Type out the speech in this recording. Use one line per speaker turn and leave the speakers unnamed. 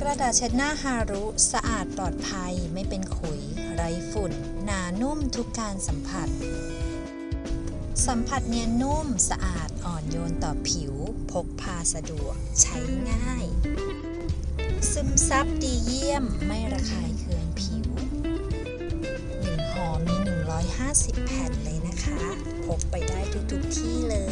กระดาษเช็ดหน้าฮารุ สะอาดปลอดภัยไม่เป็นขุย ไร้ฝุ่น หนานุ่มทุกการสัมผัส สัมผัสเนียนนุ่มสะอาดอ่อนโยนต่อผิว พกพาสะดวก ใช้ง่าย ซึมซับดีเยี่ยมไม่ระคายเคืองผิวหนึ่งห่อมี 150 แผ่นเลยนะคะ พกไปได้ทุกๆที่เลย